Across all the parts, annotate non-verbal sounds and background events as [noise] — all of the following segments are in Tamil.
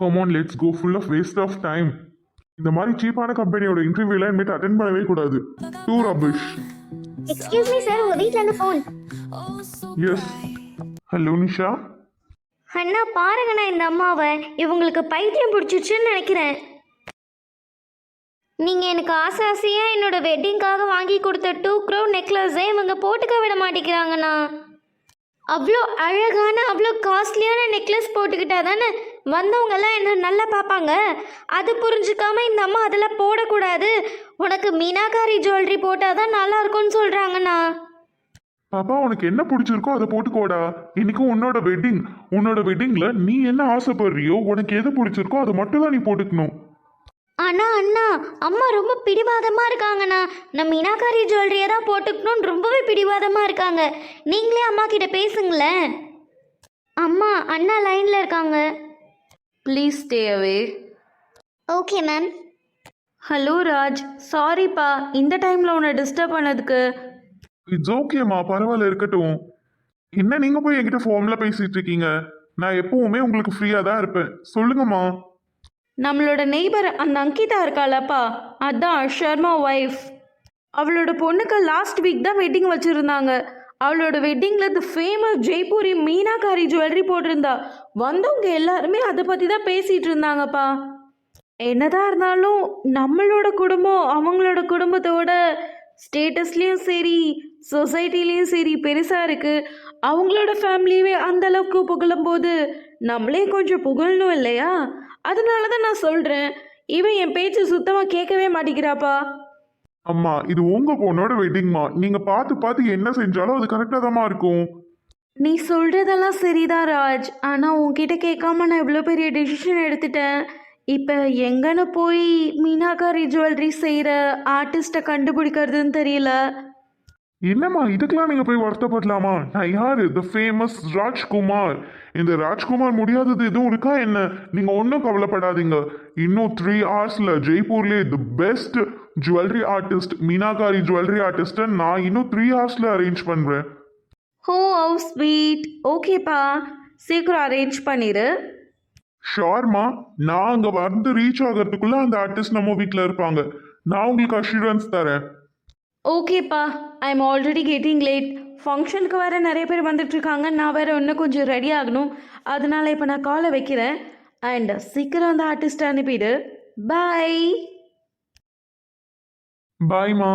Come on let's go full of waste of time இந்த மாதிரி சீப்பான கம்பெனியோட இன்டர்வியூலாம் இனிமேட்டு அட்டன் பண்ணவே கூடாது. Too rubbish excuse me sir உங்க வீட்ல இருந்து ஃபோன் எஸ் ஹலோ நிஷா அண்ணா பாருங்கண்ணா இந்த அம்மாவை. இவங்களுக்கு பைத்தியம் பிடிச்சிருச்சுன்னு நினைக்கிறேன். நீங்க எனக்கு ஆசை ஆசையா என்னோட வெட்டிங்காக வாங்கி கொடுத்த டூ க்ரோ நெக்லஸை இவங்க போட்டுக்க விட மாட்டேங்கிறாங்கண்ணா. அவ்வளோ அழகான அவ்வளோ காஸ்ட்லியான நெக்லஸ் போட்டுக்கிட்டா தானே வந்தவங்கெல்லாம் என்ன நல்லா பார்ப்பாங்க. அது புரிஞ்சுக்காம இந்த அம்மா அதெல்லாம் போடக்கூடாது. உனக்கு மீனாகாரி ஜுவல்லரி போட்டால் தான் நல்லா இருக்கும்னு சொல்கிறாங்கண்ணா. பாப்பா உனக்கு என்ன பிடிச்சிருக்கோ அதை போட்டுக்கோடா. இன்னைக்கு உன்னோட வெட்டிங் உன்னோட வெட்டிங்ல நீ என்ன ஆசைப்படுறியோ உனக்கு எது பிடிச்சிருக்கோ அதை மட்டும் தான் நீ போட்டுக்கணும். அண்ணா அண்ணா அம்மா ரொம்ப பிடிவாதமாக இருக்காங்கண்ணா. நான் மீனாகாரி ஜுவல்லரியை தான் போட்டுக்கணும்னு ரொம்பவே பிடிவாதமாக இருக்காங்க. நீங்களே அம்மா கிட்ட பேசுங்களேன். அம்மா அண்ணா லைனில் இருக்காங்க. Please stay away okay ma'am hello Raj சாரிப்பா இந்த டைமில் உன்னை டிஸ்டர்ப் பண்ணதுக்கு. இட்ஸ் ஓகேம்மா பரவாயில்ல இருக்கட்டும். என்ன நீங்க போய் என்கிட்ட ஃபோன்ல பேசிட்டு இருக்கீங்க? நான் எப்பவுமே உங்களுக்கு ஃப்ரீயா தான் இருப்பேன். சொல்லுங்கம்மா நம்மளோட நெய்பர் அந்த அங்கிதா இருக்காளப்பா அதான் ஷர்மா ஒய்ஃப் அவளோட பொண்ணுக்கு லாஸ்ட் வீக் தான் வெட்டிங் வச்சுருந்தாங்க. அவளோட வெட்டிங்கில் இந்த ஃபேமஸ் ஜெய்ப்பூரி மீனாகாரி ஜுவல்லரி போட்டிருந்தா. வந்தவங்க எல்லாருமே அதை பற்றி தான் பேசிகிட்டு இருந்தாங்கப்பா. என்னதான் இருந்தாலும் நம்மளோட குடும்பம் அவங்களோட குடும்பத்தோட ஸ்டேட்டஸ்லேயும் சரி சொசைட்டிலையும் சரி பெருசாக இருக்குது அவங்களோட ஃபேமிலியவே அந்த அளவுக்கு புகழும் போது நம்மளே கொஞ்சம் புகழணும் இல்லையா? அதனால தான் நான் சொல்கிறேன் இவன் என் பேச்சு சுத்தமாக கேட்கவே மாட்டேங்கிறாப்பா. அம்மா இது உங்க பொண்ணோட வெட்டிங்மா நீங்க பார்த்து பார்த்து என்ன செஞ்சாலும் அது கரெக்டா தான் இருக்கும். நீ சொல்கிறதெல்லாம் சரிதான் ராஜ். ஆனால் உன்கிட்ட கேட்காம நான் இவ்வளோ பெரிய டெசிஷன் எடுத்துட்டேன். இப்போ எங்கன்னு போய் மீனாகாரி ஜுவல்லரி செய்கிற ஆர்டிஸ்ட்டை கண்டுபிடிக்கிறதுன்னு தெரியல. என்னம்மா இதுக்கெல்லாம் நீங்க போய் வருத்தப்படலாமா? நான் யாரு த ஃபேமஸ் ராஜ்குமார். இந்த ராஜ்குமார் முடியாதது எதுவும் இருக்கா என்ன? நீங்க ஒன்றும் கவலைப்படாதீங்க. இன்னும் த்ரீ ஹவர்ஸ்ல ஜெய்ப்பூர்லேயே the best jewellery artist meenakari jewellery ஆர்டிஸ்ட்டை நான் இன்னும் த்ரீ ஹவர்ஸ்ல அரேஞ்ச் பண்றேன். ஹோ ஹவு ஸ்வீட் ஓகேப்பா சீக்கிரம் அரேஞ்ச் பண்ணிடு ஷோர்மா நான் அங்க வந்து ரீச் ஆகிறதுக்குள்ள அந்த ஆர்டிஸ்ட் நம்ம வீட்டில் இருப்பாங்க. நான் உங்களுக்கு அஷூரன்ஸ் தரேன். ஓகேப்பா I am already getting late ஃபங்க்ஷனுக்கு வேறு நிறைய பேர் வந்துட்டுருக்காங்க. நான் வேறு இன்னும் கொஞ்சம் ரெடி ஆகணும். அதனால இப்போ நான் காலை வைக்கிறேன். அண்ட் சீக்கிரம் அந்த ஆர்டிஸ்ட்டை அனுப்பிடு. பை பாய்மா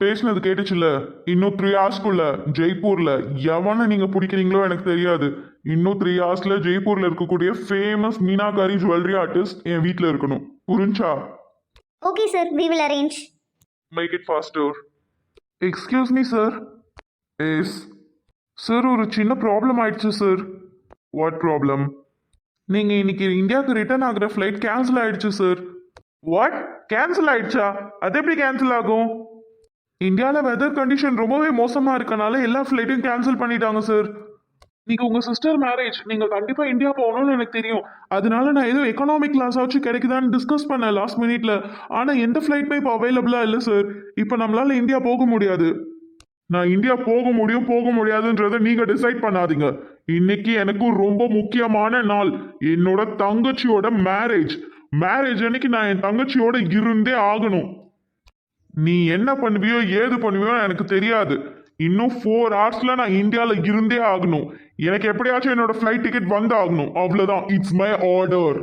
பேசினது கேட்டுச்சுல இன்னும் த்ரீ ஹவர்ஸ்க்குள்ள ஜெய்ப்பூர்ல எவனை நீங்க பிடிக்கிறீங்களோ எனக்கு தெரியாது. இன்னும் த்ரீ ஹவர்ஸ்ல ஜெய்ப்பூர்ல இருக்கக்கூடிய ஃபேமஸ் மீனாகாரி ஜுவல்லரி ஆர்டிஸ்ட் என் வீட்டில் இருக்கணும். புரிஞ்சா? Okay sir we will arrange make it faster excuse me sir yes sir ஒரு சின்ன ப்ராப்ளம் ஆயிடுச்சு சார் வாட் ப்ராப்ளம் நீங்கள் இன்னைக்கு இந்தியாவுக்கு ரிட்டர்ன் ஆகுற ஃப்ளைட் கேன்சல் ஆயிடுச்சு சார் வாட் கேன்சல் ஆயிடுச்சா? அது எப்படி கேன்சல் ஆகும்? இந்தியாவில் வெதர் கண்டிஷன் ரொம்பவே மோசமாக இருக்கனால எல்லா ஃப்ளைட்டையும் கேன்சல் பண்ணிட்டாங்க சார் நீங்கள் உங்கள் சிஸ்டர் மேரேஜ் நீங்கள் கண்டிப்பாக இந்தியா போகணும்னு எனக்கு தெரியும். அதனால நான் ஏதோ எக்கனாமிக் கிளாஸ் ஆச்சு கிடைக்குதான்னு டிஸ்கஸ் பண்ணேன் லாஸ்ட் மினிட்ல ஆனால் எந்த ஃப்ளைட்டுமே இப்போ அவைலபிளாக இல்லை சார் இப்போ நம்மளால இந்தியா போக முடியாது. நான் இந்தியா போக முடியும் போக முடியாதுன்றதை நீங்க டிசைட் பண்ணாதீங்க. இன்னைக்கு எனக்கு ரொம்ப முக்கியமான நாள் என்னோட தங்கச்சியோட மேரேஜ் மேரேஜ் அன்னைக்கு நான் என் தங்கச்சியோட இருந்தே ஆகணும். நீ என்ன பண்ணுவியோ ஏது பண்ணுவியோ எனக்கு தெரியாது. இன்னும் ஃபோர் ஹவர்ஸ்ல நான் இந்தியாவில் இருந்தே ஆகணும். எனக்கு எப்படியாச்சும் என்னோட ஃப்ளைட் டிக்கெட் வந்து ஆகணும் அவ்வளோதான் இட்ஸ் மை ஆர்டர்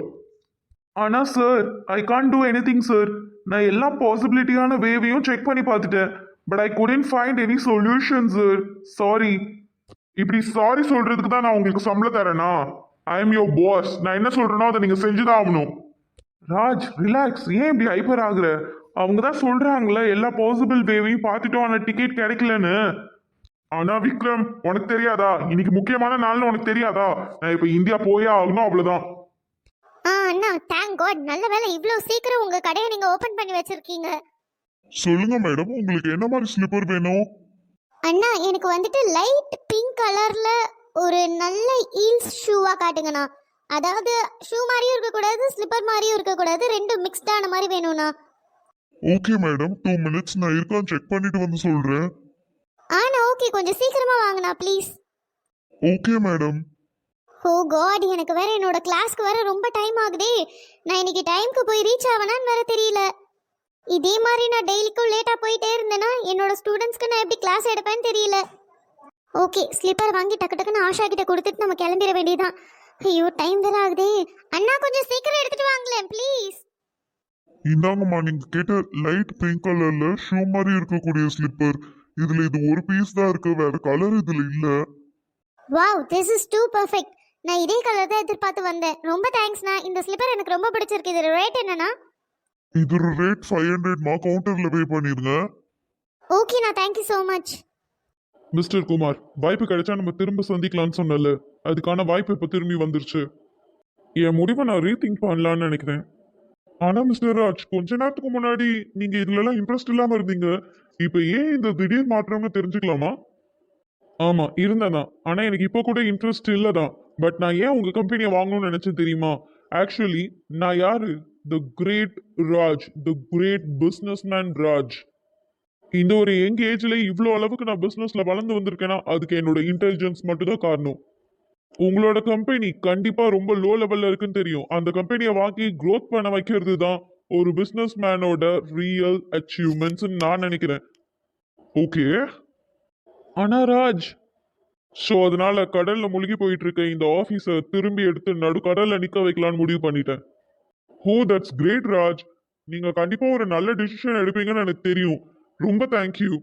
ஆனால் sir I can't do any thing sir நான் எல்லா பாசிபிலிட்டியான வேவையும் செக் பண்ணி பார்த்துட்டேன். But I couldn't find any solution sir sorry இப்படி சாரி சொல்றதுக்கு தான் நான் உங்களுக்கு சம்பளம் தரேனா? ஐ எம் யோர் பாஸ் நான் என்ன சொல்றேனோ அதை நீங்க செஞ்சுதான் ஆகணும். ராஜ் ரிலாக்ஸ் ஏன் இப்படி ஹைப்பர் ஆகுற? அவங்க தான் சொல்றாங்களே எல்லா பாசிபிள் வேவையும் பார்த்துட்டோம் ஆனால் டிக்கெட் கிடைக்கலன்னு. ஆனா விக்ரம் உனக்கு தெரியாதா? இன்னைக்கு முக்கியமான நாள்னு உனக்கு தெரியாதா? நான் இப்போ இந்தியா போயே ஆகணும் அவ்வளவுதான். ஆ அண்ணா தேங்க் காட் நல்ல வேளை இவ்வளோ சீக்கிரம் உங்க கடையை நீங்க ஓபன் பண்ணி வச்சிருக்கீங்க. சொல்லுங்க மேடம் உங்களுக்கு என்ன மாதிரி ஸ்லிப்பர் வேணும்? அண்ணா எனக்கு வந்துட்டு லைட் பிங்க் கலர்ல ஒரு நல்ல ஹீல்ஸ் ஷூவா காட்டுங்கண்ணா. அதாவது ஷூ மாதிரியும் இருக்கக்கூடாது ஸ்லிப்பர் மாதிரியும் இருக்கக்கூடாது ரெண்டும் மிக்ஸ்டான மாதிரி வேணும்ண்ணா. ஓகே மேடம் டூ மினிட்ஸ் நான் இருக்கான்னு செக் பண்ணிட்டு வந்து சொல்றேன். ஆனா ஓகே கொஞ்சம் சீக்கிரமா வாங்கண்ணா please okay madam oh god எனக்கு வேற என்னோட கிளாஸ்க்கு வேற ரொம்ப டைம் ஆகுதே. நான் இன்னைக்கு டைம்க்கு போய் ரீச் ஆவேனான்னு வேற தெரியல. இதே மாதிரி நான் டெய்லிக்கும் லேட்டாக போயிட்டே இருந்தேன்னா என்னோட ஸ்டூடெண்ட்ஸ்க்கு நான் எப்படி கிளாஸ் எடுப்பேன்னு தெரியல. ஓகே ஸ்லிப்பர் வாங்கி டக்கு டக்குன்னு ஆஷா கிட்ட கொடுத்துட்டு நம்ம கிளம்பிட வேண்டியதான் ஐயோ டைம் வேற ஆகுதே. அண்ணா கொஞ்சம் சீக்கிரம் எடுத்துட்டு வாங்களேன் ப்ளீஸ் இந்தாங்கம்மா நீங்க கேட்ட லைட் பிங்க் கலர்ல ஷூ மாதிரி இருக்கக்கூடிய ஸ்லிப்பர் இதுல இது ஒரு பீஸ் தான் இருக்கு வேற கலர் இதுல இல்ல. Wow this is too perfect நான் இதே கலர் தான் எதிர்பார்த்து வந்தேன். ரொம்ப தேங்க்ஸ்ண்ணா இந்த ஸ்லிப்பர் எனக்கு ரொம்ப பிடிச்சிருக்கு. இதோட ரேட் என்னண்ணா இதோட ரேட் ஃபைவ் ஹண்ட்ரட்மா கவுண்டர்ல பே பண்ணிருங்க ஓகேண்ணா thank you so much mister Kumar வாய்ப்பு கிடைச்சா நம்ம திரும்ப சந்திக்கலாம்னு சொன்னல அதுக்கான வாய்ப்பு இப்போ திரும்பி வந்துருச்சு. என் முடிவை நான் ரீதிங்க் பண்ணலான்னு நினைக்கிறேன். ஆனா மிஸ்டர் ராஜ் கொஞ்ச நேரத்துக்கு முன்னாடி நீங்க இதுலலாம் இன்ட்ரெஸ்ட் இல்லாம இருந்தீங்க. இப்போ ஏன் இந்த திடீர் மாற்றம்னு தெரிஞ்சுக்கலாமா? ஆமா இருந்ததான் ஆனா எனக்கு இப்போ கூட இன்ட்ரெஸ்ட் இல்லதான் பட் நான் ஏன் உங்க கம்பெனியை வாங்கணும்னு நினைச்சேன் தெரியுமா? ஆக்சுவலி நான் யாரு? The great Raj the great business Raj. இந்த ஒரு யங் ஏஜ்ல இவ்வளோ அளவுக்கு நான் பிஸ்னஸ்ல வளர்ந்து வந்திருக்கேன்னா அதுக்கு என்னோட இன்டெலிஜென்ஸ் மட்டும்தான் காரணம். உங்களோட கம்பெனி கண்டிப்பா ரொம்ப லோ லெவல்ல இருக்குன்னு தெரியும். அந்த கம்பெனியை வாங்கி க்ரோத் பண்ண வைக்கிறது தான் ஒரு பிசினஸ் மேனோட ரியல் அச்சீவ்மெண்ட்ஸ் நான் நினைக்கிறேன். ஓகே ஆனா ராஜ் ஸோ அதனால கடல்ல முழுகி போயிட்டு இருக்க இந்த ஆஃபீஸை திரும்பி எடுத்து நடு கடல்ல நிக்க வைக்கலாம்னு முடிவு பண்ணிட்டேன். ஹோ தட்ஸ் கிரேட் ராஜ். நீங்க கண்டிப்பா ஒரு நல்ல டிசிஷன் எடுப்பீங்கன்னு எனக்கு தெரியும். ரொம்ப தேங்க்யூ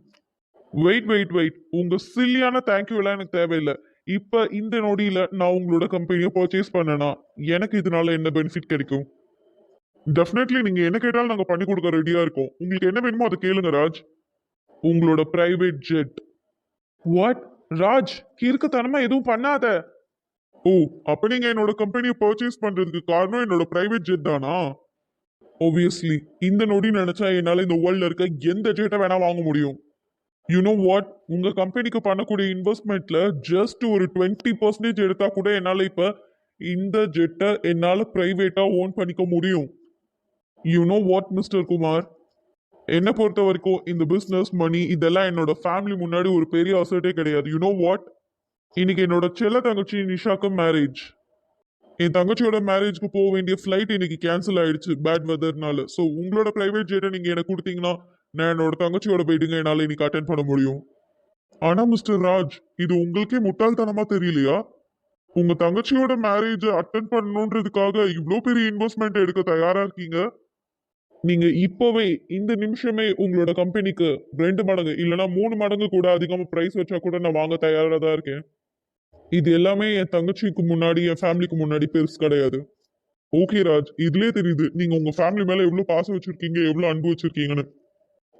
வெயிட் வெயிட் வெயிட் உங்க சில்லியான தேங்க்யூ எல்லாம் எனக்கு தேவையில்லை. இப்ப இந்த நொடியில நான் உங்களோட கம்பெனியை பர்ச்சேஸ் பண்ணனா எனக்கு இதனால என்ன பெனிஃபிட் கிடைக்கும்? டெஃபினெட்லி நீங்க என்ன கேட்டாலும் நாங்க பண்ணி கொடுக்க ரெடியா இருக்கோம். உங்களுக்கு என்ன வேணுமோ அதை கேளுங்க ராஜ். உங்களோட பிரைவேட் ஜெட் வாட் ராஜ் கிறுக்குத்தனமா எதுவும் பண்ணாத. ஓ அப்ப நீங்க என்னோட கம்பெனியை பர்ச்சேஸ் பண்றதுக்கு காரணம் என்னோட பிரைவேட் ஜெட் தானா? ஓவியஸ்லி இந்த நொடி நினைச்சா என்னால இந்த வேர்ல்ட்ல இருக்க எந்த ஜெட்டை வேணா வாங்க முடியும். யூ நோ வாட் உங்கள் கம்பெனிக்கு பண்ணக்கூடிய இன்வெஸ்ட்மெண்ட்ல ஜஸ்ட் ஒரு டுவெண்ட்டி பர்சன்டேஜ் எடுத்தால் கூட என்னால் இப்போ இந்த ஜெட்டை என்னால் ப்ரைவேட்டாக ஓன் பண்ணிக்க முடியும். You know what mister Kumar என்னை பொறுத்த வரைக்கும் இந்த பிஸ்னஸ் மணி இதெல்லாம் என்னோட ஃபேமிலி முன்னாடி ஒரு பெரிய அசர்ட்டே கிடையாது. யூ நோ வாட் இன்னைக்கு என்னோட செல்ல தங்கச்சி நிஷாக்கு மேரேஜ் என் தங்கச்சியோட மேரேஜ்க்கு போக வேண்டிய ஃப்ளைட் இன்னைக்கு கேன்சல் ஆயிடுச்சு பேட் வெதர்னால ஸோ உங்களோட ப்ரைவேட் ஜெட்டை நீங்கள் எனக்கு கொடுத்தீங்கன்னா நான் என்னோட தங்கச்சியோட போயிடுங்க என்னால இன்னைக்கு அட்டன் பண்ண முடியும். ஆனா மிஸ்டர் ராஜ் இது உங்களுக்கே முட்டாள்தனமா தெரியலையா? உங்க தங்கச்சியோட மேரேஜ் அட்டென்ட் பண்ணணுன்றதுக்காக இவ்வளோ பெரிய இன்வெஸ்ட்மெண்ட் எடுக்க தயாரா இருக்கீங்க? நீங்க இப்போவே இந்த நிமிஷமே உங்களோட கம்பெனிக்கு ரெண்டு மடங்கு இல்லைன்னா மூணு மடங்கு கூட அதிகமா பிரைஸ் வச்சா கூட நான் வாங்க தயாராக தான் இருக்கேன். இது எல்லாமே என் தங்கச்சிக்கு முன்னாடி என் ஃபேமிலிக்கு முன்னாடி பெருசு கிடையாது. ஓகே ராஜ் இதுலயே தெரியுது நீங்க உங்க ஃபேமிலி மேல எவ்வளவு பாசம் வச்சிருக்கீங்க எவ்வளவு அன்பு வச்சிருக்கீங்கன்னு.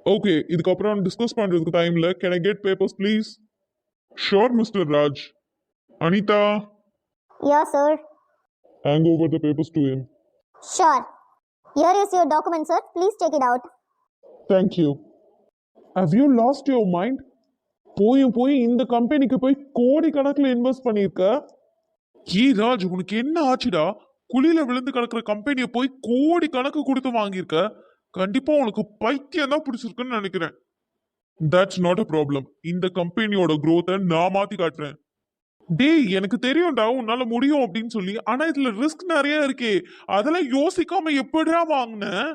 ஓகே இதுக்கப்புறம் டிஸ்கஸ் பண்றதுக்கு டைம்ல can I get papers please sure mister Raj Anita yeah sir hand over the papers to him. Sure Here is your document, sir. Please take it out. Thank you how you lost your mind போய் போய் இந்த கம்பெனிக்கு போய் கோடி கணக்கில் இன்வெஸ்ட் பண்ணியிருக்க? ஏ ராஜ் உனக்கு என்ன ஆச்சுடா? குழியில விழுந்து கிடக்குற கம்பெனியை போய் கோடி கணக்கு கொடுத்து வாங்கியிருக்க? கண்டிப்பா உனக்கு பைத்தியம் தான் பிடிச்சிருக்குன்னு நினைக்கிறேன். தட்ஸ் நாட் அ ப்ராப்ளம் இந்த கம்பெனியோட க்ரோத்தை நான் மாத்தி காட்டுறேன். டேய் எனக்கு தெரியும்டா உன்னால முடியும் அப்படின்னு சொல்லி. ஆனா இதுல ரிஸ்க் நிறைய இருக்கே. அதெல்லாம் யோசிக்காம எப்படிடா வாங்கினேன்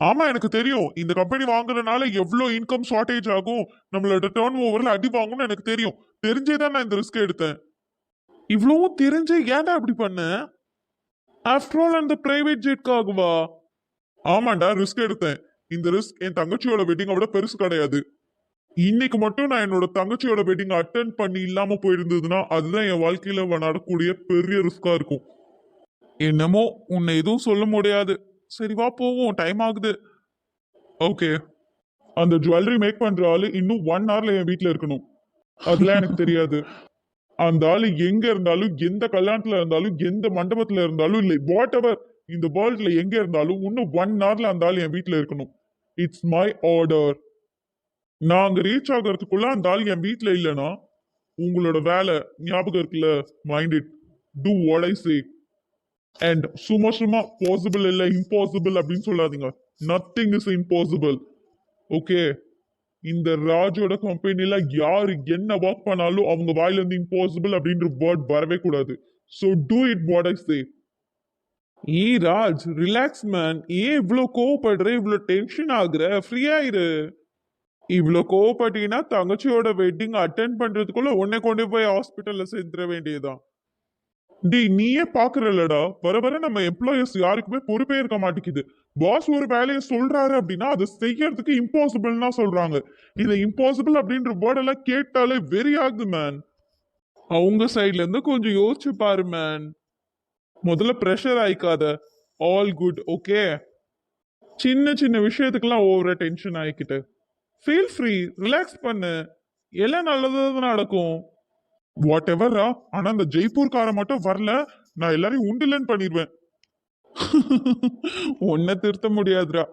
ஆமா எனக்கு தெரியும். இந்த கம்பெனி வாங்குறதுனால எவ்வளோ இன்கம் ஷார்டேஜ் ஆகும். நம்மளோட டேர்ன் ஓவர்ல அடி வாங்கும்னு எனக்கு தெரியும். தெரிஞ்சே தான் நான் இந்த ரிஸ்க் எடுத்தேன். இவ்வளவும் தெரிஞ்சு ஏன்டா இப்படி பண்ண? ஆஃப்டர் ஆல் அந்த பிரைவேட் ஜெட்காகவா ஆமாண்டா ரிஸ்க் எடுத்தேன். இந்த ரிஸ்க் என் தங்கச்சியோட வெட்டிங்கை விட பெருசு கிடையாது. இன்னைக்கு மட்டும் நான் என்னோட தங்கச்சியோட வெட்டிங் அட்டன் பண்ணி இல்லாம போயிருந்ததுன்னா அதுதான் என் வாழ்க்கையில நடக்கக்கூடிய பெரிய ரிஸ்கா இருக்கும். என்னமோ உன்னை எதுவும் சொல்ல முடியாது. சரி வா போவோம். டைம் ஆகுது. ஓகே அந்த ஜுவல்லரி மேக் பண்ற ஆளு இன்னும் ஒன் ஹவர்ல என் வீட்டுல இருக்கணும். அதெல்லாம் எனக்கு தெரியாது. அந்த ஆளு எங்க இருந்தாலும் எந்த கல்யாணத்துல இருந்தாலும் எந்த மண்டபத்துல இருந்தாலும் இல்லை வாட் எவர் இந்த வேர்ல்ட்ல எங்க இருந்தாலும் இன்னும் ஒன் ஹவர்ல அந்த ஆள் என் வீட்டில் இருக்கணும். இட்ஸ் மை ஆர்டர் நான் அங்க ரீச் ஆகிறதுக்குள்ள அந்த ஆள் என் வீட்டில் இல்லைன்னா உங்களோட வேலை ஞாபகம் இருக்குல்ல? Mind it do what I say and சும்மா சும்மா பாசிபிள் இல்லை இம்பாசிபிள் அப்படின்னு சொல்லாதீங்க. நத்திங் இஸ் இம்பாசிபிள் ஓகே இந்த ராஜோட கம்பெனியில் யார் என்ன ஒர்க் பண்ணாலும் அவங்க வாயிலேருந்து இம்பாசிபிள் அப்படின்ற வேர்ட் வரவே கூடாது. So do it what I say A Raj relax man ஏன் இவ்வளோ கோவப்படுற? இவ்வளோ டென்ஷன் ஆகுற? ஃப்ரீயாயிரு இவ்வளோ கோவப்பட்டீங்கன்னா தங்கச்சியோட வெட்டிங் அட்டென்ட் பண்ணுறதுக்குள்ள உன்னை கொண்டு போய் ஹாஸ்பிட்டலில் சேர்த்துட வேண்டியதுதான். டேய் நீயே பார்க்குறல்லடா வர வர நம்ம எம்ப்ளாயர்ஸ் யாருக்குமே பொறுப்பே இருக்க மாட்டேங்குது. பாஸ் ஒரு வேலையை சொல்கிறாரு அப்படின்னா அதை செய்யறதுக்கு இம்பாசிபிள்னா சொல்கிறாங்க இதை இம்பாசிபிள் அப்படின்ற வேர்டெல்லாம் கேட்டாலே வெரி ஆகுது மேன் அவங்க சைட்லேருந்து கொஞ்சம் யோசிச்சு பாரு மேன் முதல்ல ப்ரெஷர் ஆயிக்காத. ஆல் குட் ஓகே சின்ன சின்ன விஷயத்துக்கெல்லாம் ஓவரா டென்ஷன் ஆகிக்கிட்டு ஃபீல் ஃப்ரீ ரிலாக்ஸ் பண்ணு. எல்லாம் நல்லதாக நடக்கும். வாட் எவரா ஆனா அந்த ஜெய்ப்பூர்காரை மட்டும் வரல. நான் எல்லாரையும் உண்டுலன்னு பண்ணிடுவேன் [laughs] உன்னை திருத்த முடியாதுடா.